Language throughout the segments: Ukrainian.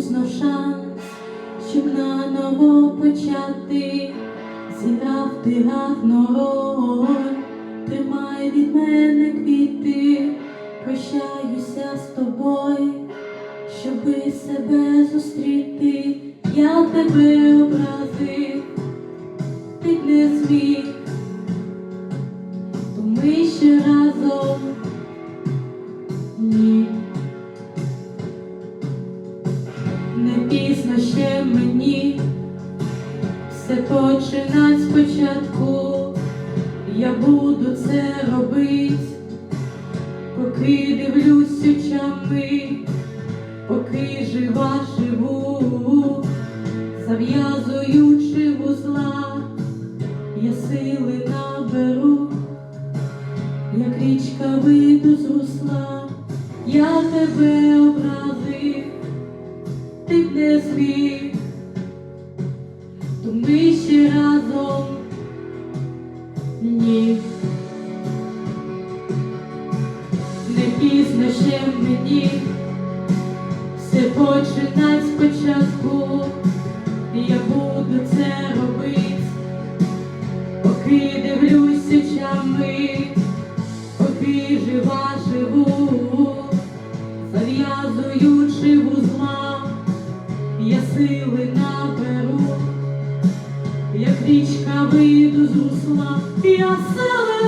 знов шанс, щоб наново почати, зіграв ти гарну роль, тримай від мене квіти, прощаюся з тобою, щоби себе зустріти, я тебе образив, ти не зміг. Починать. Я буду це робить, поки дивлюсь очами, поки жива живу, зав'язуючи вузла, я сили наберу, як річка вийду з русла, я тебе образив ти не зміг, Пізно ще мені. Все починать спочатку, я буду це робить, поки дивлюсь очами, поки жива живу, зав'язуючи вузла я сили наберу, як річка вийду з русла, я сили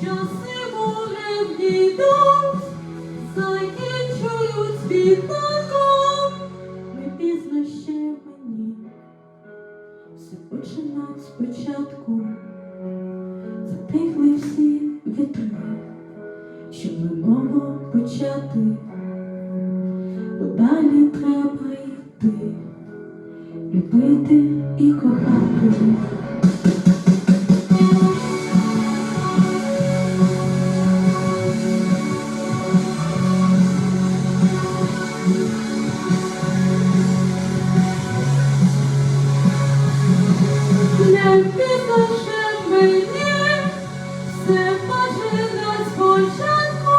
часи морем дійдуть, закінчують світанком, не пізно ще мені. Все починать спочатку, затихли всі вітри щоб знову почати, бо далі треба йти, любити і кохати. Не пізно ще мені все починать спочатку.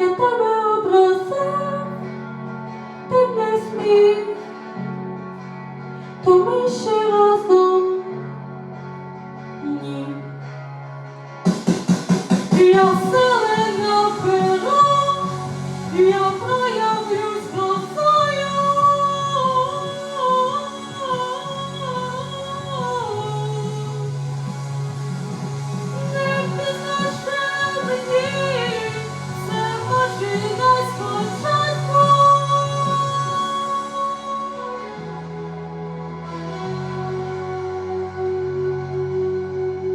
Я тебе образив, ти не смів, то ми ще разом